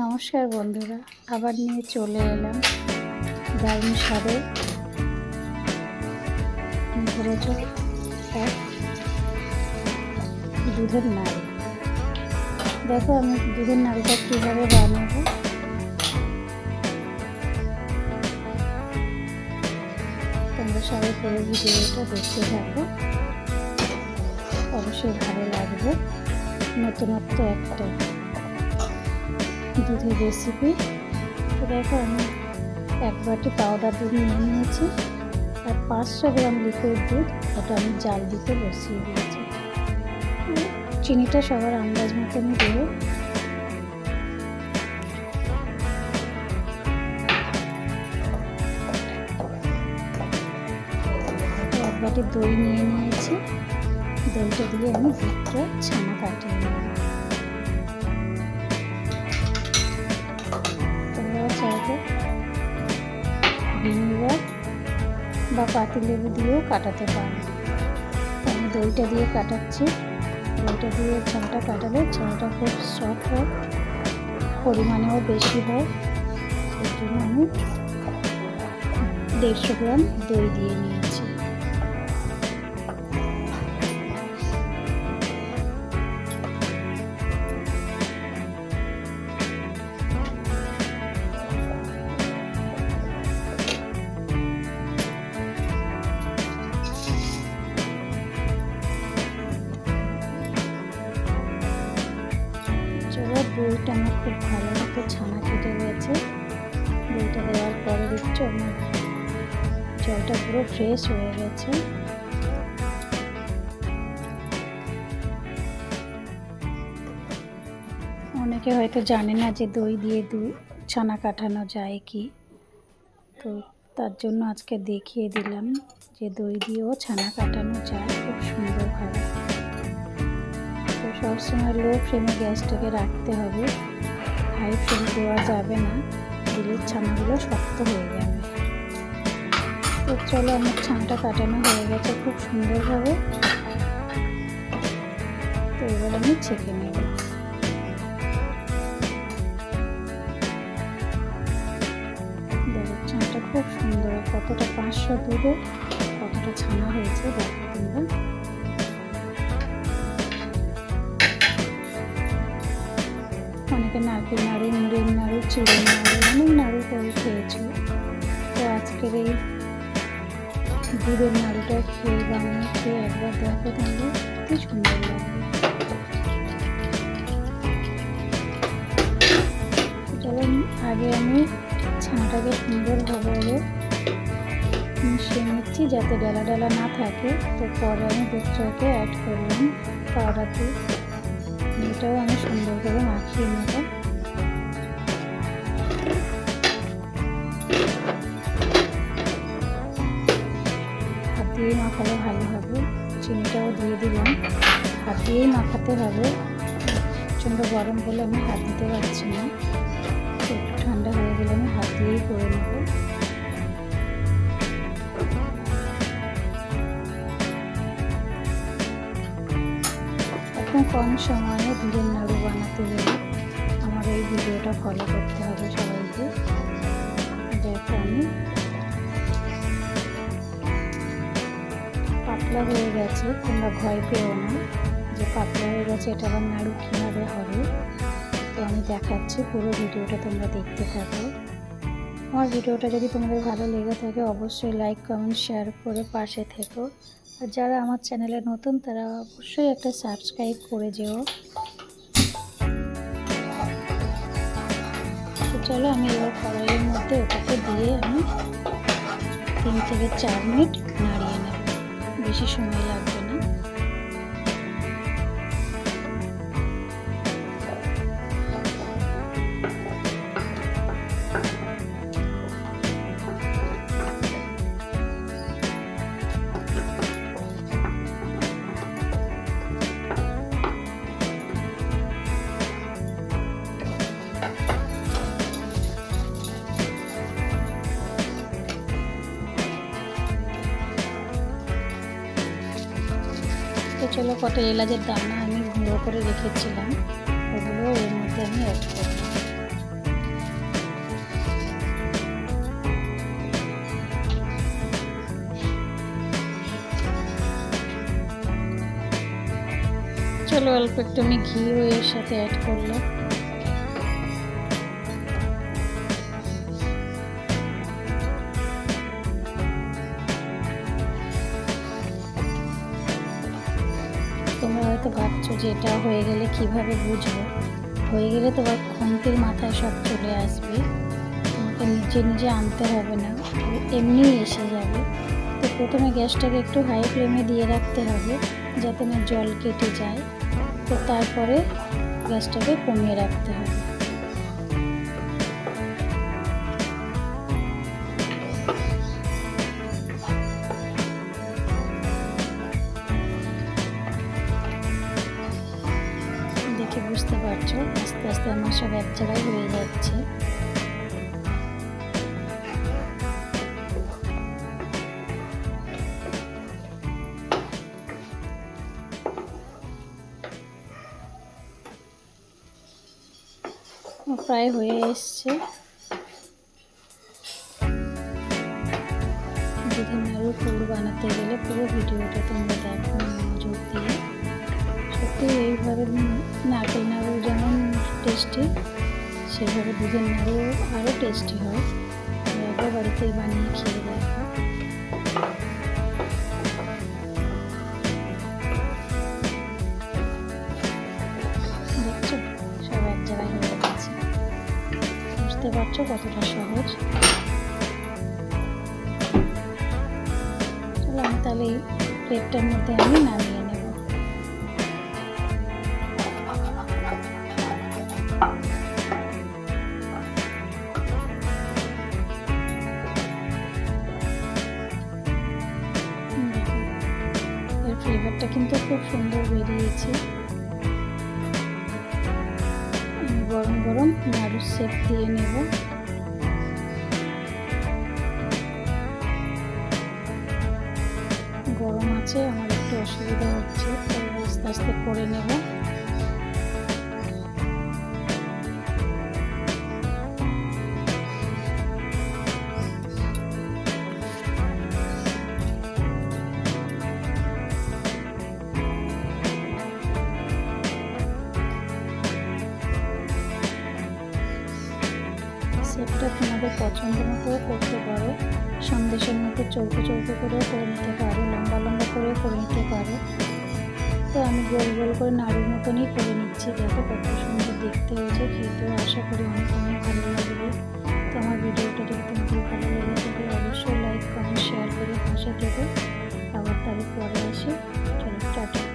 নমস্কার বন্ধুরা, আবার নিয়ে চলে এলাম দারুণ স্বাদে এক দুধের নাড়ু। দেখো আমি দুধের নাড়ুটা কীভাবে বানাবো। তোমরা সবাই পুরো ভিডিওটা দেখতে থাকো। অবশ্যই ভালো লাগবে। নতুনত্ব একটা। দুধের রেসিপি তো দেখো, আমি এক বাটি পাউডার দুধ নিয়ে নিয়েছি। আর পাঁচশো গ্রাম লিকুইড দুধ, ওটা আমি জাল দিতে বসিয়ে দিয়েছি। চিনিটা সবার আন্দাজ মতনই দেবো এক বাটি দই নিয়ে নিয়েছি। দইটা দিয়ে আমি দুধটা ছানা কাটিয়ে নেব। বা পাতি লেবু দিয়েও কাটাতে পারেন আমি দইটা দিয়ে কাটাচ্ছি। দইটা দিয়ে ছানাটা কাটালে ছানাটা খুব সফট হয়, পরিমাণেও বেশি হয়। সেই জন্য আমি দেড়শো গ্রাম দই দিয়ে নিয়েছি। আমার খুব ভালো মতো ছানা কেটে গেছে। দইটা দেওয়ার পরে দেখছ আমার জলটা পুরো ফ্রেশ হয়ে গেছে। অনেকে হয়তো জানে না যে দই দিয়ে দু ছানা কাটানো যায় কি। তো তার জন্য আজকে দেখিয়ে দিলাম যে দই দিয়েও ছানা কাটানো যায়, খুব সুন্দরভাবে সবসময় লো ফ্লেমে গ্যাসটাকে রাখতে হবে। হাই ফ্লেম দেওয়া যাবে না। দিলে ছানাগুলো শক্ত হয়ে যাবে। তো চলো, আমার ছানাটা কাটানো হয়ে গেছে খুব সুন্দরভাবে। তো এবার আমি ছেঁকে নেব। ছানাটা খুব সুন্দর। কতটা পাঁচশো দুধে কতটা ছানা হয়েছে, দেখো তোমরা। অনেকে নারকেল নাড়ু মুড়ের নাড়ু চিড়ের নাড়ু, অনেক নাড়ু করে খেয়েছি। তো আজকের এই দুধের নাড়ুটা খেয়ে বানিয়ে খেয়ে একবার দেখো তাহলে, কি সুন্দর চলো, আগে আমি ছানাটাকে সুন্দরভাবে মিশিয়ে নিচ্ছি যাতে ডালা ডালা না থাকে। তো পরে আমি দুধটাকে অ্যাড করলাম, পাউডার এটাও আমি সুন্দর করে মাখিয়ে নেব। হাত মাখালে ভালো হবে। চিনিটাও দিয়ে দিলাম। হাত দিয়েই মাখাতে হবে। প্রচণ্ড গরম বলে আমি হাত দিতে পারছি না। একটু ঠান্ডা হয়ে গেলে আমি হাত দিয়েই করে নেব। এখন কম সময়ে ভিডিওটা ফলো করতে হবে সবাইকে। দেখো আমি। পাতলা হয়ে গেছে, তোমরা ভয় পেও না। যে পাতলা হয়ে গেছে, এটা আবার নাড়ু কীভাবে হবে? তো আমি দেখাচ্ছি পুরো ভিডিওটা, তোমরা দেখতে থাকো। আমার ভিডিওটা যদি তোমাদের ভালো লেগে থাকে, অবশ্যই লাইক কমেন্ট শেয়ার করে পাশে থেকো। আর যারা আমার চ্যানেলে নতুন, তারা অবশ্যই একটা সাবস্ক্রাইব করে যেও। চলো আমি এবার কড়াইয়ের মধ্যে ওটাকে দিয়ে আমি তিন থেকে চার মিনিট নাড়িয়ে নেব। বেশি সময় লাগবে তো চলো কত এলাচের দানা আমি গুঁড়ো করে রেখেছিলাম। ওগুলো এর মধ্যে আমি অ্যাড করি চলো অল্প একটু আমি ঘিও এর সাথে অ্যাড করলাম। তোমরা হয়তো ভাবছ যে এটা হয়ে গেলে কীভাবে বুঝব? হয়ে গেলে তোমার খুন্তির মাথায় সব চলে আসবে। তোমাকে নিজে নিজে আনতে হবে না এমনি এসে যাবে। তো প্রথমে গ্যাসটাকে একটু হাই ফ্লেমে দিয়ে রাখতে হবে, যাতে না জল কেটে যায়। তো তারপরে গ্যাসটাকে কমিয়ে রাখতে হবে। দেখে বুঝতে পারছ? আস্তে আস্তে আমার সব এক জায়গায় হয়ে যাচ্ছে। প্রায় হয়ে এসছে। যদি নাড়ু পুরো বানাতে গেলে পুরো ভিডিওটা তোমরা দেখো, মনোযোগ দিয়ে। সত্যি এইভাবে টেস্টি, সেভাবে দুধের নাড়ু আরও টেস্টি হয়। একবার বাড়িতেই বানিয়ে খেয়ে দেখো দেখছ? সব জায়গায় বুঝতে পারছ কতটা সহজ? তাহলে এই প্লেটটার মধ্যে আমি নামিয়ে খুব সুন্দর বেরিয়েছে। গরম গরম নাড়ুর সেপ দিয়ে নেব। গরম আছে, আমার একটু অসুবিধা হচ্ছে আস্তে আস্তে করে নেব। এটা তোমাদের পছন্দ মতো করতে পারো, সন্দেশের মতো চলতে চলতে করেও করে নিতে পারো, লম্বা লম্বা করেও করে নিতে পারো। তো আমি গোল গোল করে নাড়ির মতনই করে নিচ্ছি। দেখো কত সুন্দর দেখতে হয়েছে, খেতেও আশা করি অনেক অনেক ভালো লাগবে। তো আমার ভিডিওটা যদি তোমাদের ভালো লেগে থাকে, অবশ্যই লাইক কমেন্ট শেয়ার করে পাশে দেবে আবার তাহলে পরে এসে চলো, টাটা।